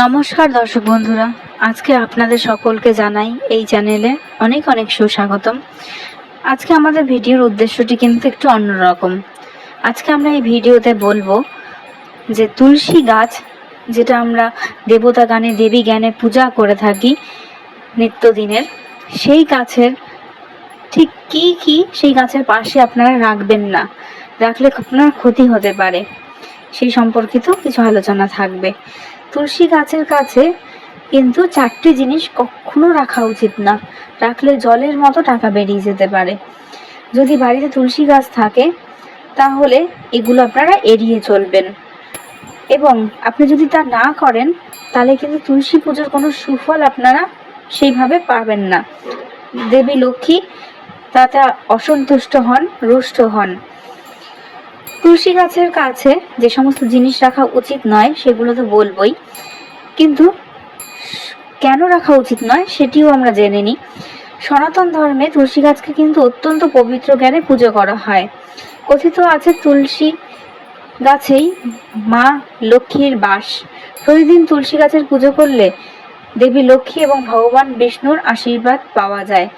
নমস্কার দর্শক বন্ধুরা, আজকে আপনাদের সকলকে জানাই এই চ্যানেলে অনেক অনেক সুস্বাগতম। আজকে আমাদের ভিডিওর উদ্দেশ্যটি কিন্তু একটু অন্যরকম। আজকে আমরা এই ভিডিওতে বলব যে তুলসী গাছ, যেটা আমরা দেবতা গানে, দেবী জ্ঞানে পূজা করে থাকি নিত্যদিনের, সেই গাছের ঠিক কি কি সেই গাছের পাশে আপনারা রাখবেন না, রাখলে আপনার ক্ষতি হতে পারে। সেই সম্পর্কিত কিছু আলোচনা থাকবে। তুলসী গাছের কাছে কিন্তু চারটি জিনিস কখনো রাখা উচিত না। রাখলে জলের মতো টাকা বেরিয়ে যেতে পারে। যদি বাড়িতে তুলসী গাছ থাকে, তাহলে এগুলো আপনারা এড়িয়ে চলবেন। এবং আপনি যদি তা না করেন, তাহলে কিন্তু তুলসী পুজোর কোনো সুফল আপনারা সেইভাবে পাবেন না। দেবী লক্ষ্মী তাতে অসন্তুষ্ট হন, রুষ্ট হন। তুলসী গাছের কাছে যে সমস্ত জিনিস রাখা উচিত নয়, সেগুলো তো বলবই। কিন্তু কেন রাখা উচিত নয়, সেটিও আমরা জেনে নিই। সনাতন ধর্মে তুলসী গাছকে কিন্তু অত্যন্ত পবিত্র জ্ঞানে পুজো করা হয়। কথিত আছে, তুলসী গাছেই মা লক্ষ্মীর বাস। প্রতিদিন তুলসী গাছের পুজো করলে দেবী লক্ষ্মী এবং ভগবান বিষ্ণুর আশীর্বাদ পাওয়া যায়।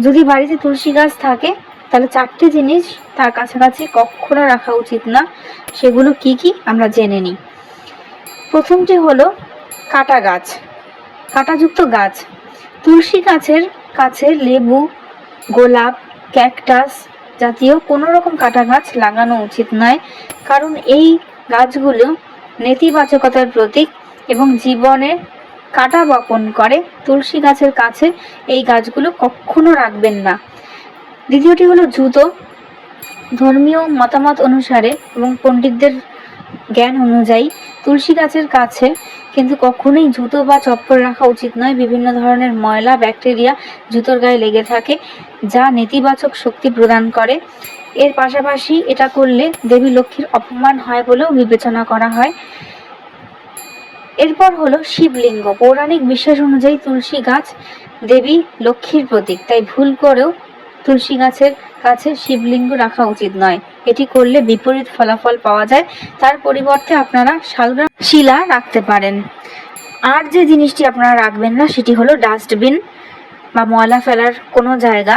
যদি বাড়িতে তুলসী গাছ থাকে তাহলে চারটি জিনিস তার কাছাকাছি কখনো রাখা উচিত না। সেগুলো কি কি আমরা জেনে নিই। প্রথমটি হলো কাটা গাছ, কাঁটাযুক্ত গাছ। তুলসী গাছের কাছে লেবু, গোলাপ, ক্যাকটাস জাতীয় কোনো রকম কাটা গাছ লাগানো উচিত নয়। কারণ এই গাছগুলো নেতিবাচকতার প্রতীক এবং জীবনে কাটা বপন করে। তুলসী গাছের কাছে এই গাছগুলো কখনো রাখবেন না। দ্বিতীয়টি হলো জুতো ধর্মীয় মতামত অনুসারে এবং পণ্ডিতদের জ্ঞান অনুযায়ী। তুলসী গাছের কাছে কিন্তু কখনোই জুতো বা চপ্পল রাখা উচিত নয়। বিভিন্ন ধরনের ময়লা, ব্যাকটেরিয়া জুতোর গায়ে লেগে থাকে, যা নেতিবাচক শক্তি প্রদান করে। এর পাশাপাশি এটা করলে দেবী লক্ষ্মীর অপমান হয় বলেও বিবেচনা করা হয়। এরপর হলো শিবলিঙ্গ। পৌরাণিক বিশ্বাস অনুযায়ী তুলসী গাছ দেবী লক্ষ্মীর প্রতীক, তাই ভুল করেও তুলসী গাছের কাছে শিবলিঙ্গ রাখা উচিত নয়। এটি করলে বিপরীত ফলাফল পাওয়া যায়। তার পরিবর্তে আপনারা শালগ্রাম শিলা রাখতে পারেন। আর যে জিনিসটি আপনারা রাখবেন না, সেটি হলো ডাস্টবিন বা ময়লা ফেলার কোনো জায়গা।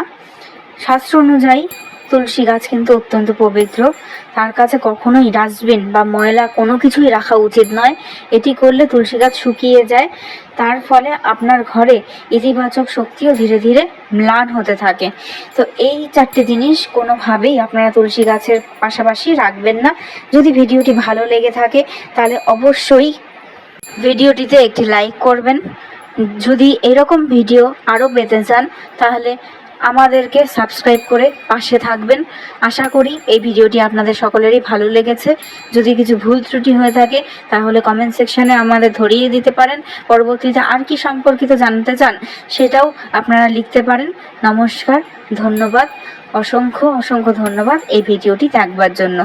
শাস্ত্র অনুযায়ী তুলসী গাছ কিন্তু অত্যন্ত পবিত্র। তার কাছে কখনোই ডাস্টবিন বা ময়লা কোনো কিছুই রাখা উচিত নয়। এটি করলে তুলসী গাছ শুকিয়ে যায়। তার ফলে আপনার ঘরে ইতিবাচক শক্তিও ধীরে ধীরে ম্লান হতে থাকে। তো এই চারটে জিনিস কোনোভাবেই আপনারা তুলসী গাছের পাশাপাশি রাখবেন না। যদি ভিডিওটি ভালো লেগে থাকে, তাহলে অবশ্যই ভিডিওটিতে একটি লাইক করবেন। যদি এরকম ভিডিও আরও পেতে চান, তাহলে আমাদেরকে সাবস্ক্রাইব করে পাশে থাকবেন। আশা করি এই ভিডিওটি আপনাদের সকলেরই ভালো লেগেছে। যদি কিছু ভুল ত্রুটি হয়ে থাকে, তাহলে কমেন্ট সেকশানে আমাদের ধরিয়ে দিতে পারেন। পরবর্তীতে আর কি সম্পর্কিত জানতে চান, সেটাও আপনারা লিখতে পারেন। নমস্কার, ধন্যবাদ, অসংখ্য অসংখ্য ধন্যবাদ এই ভিডিওটি দেখবার জন্য।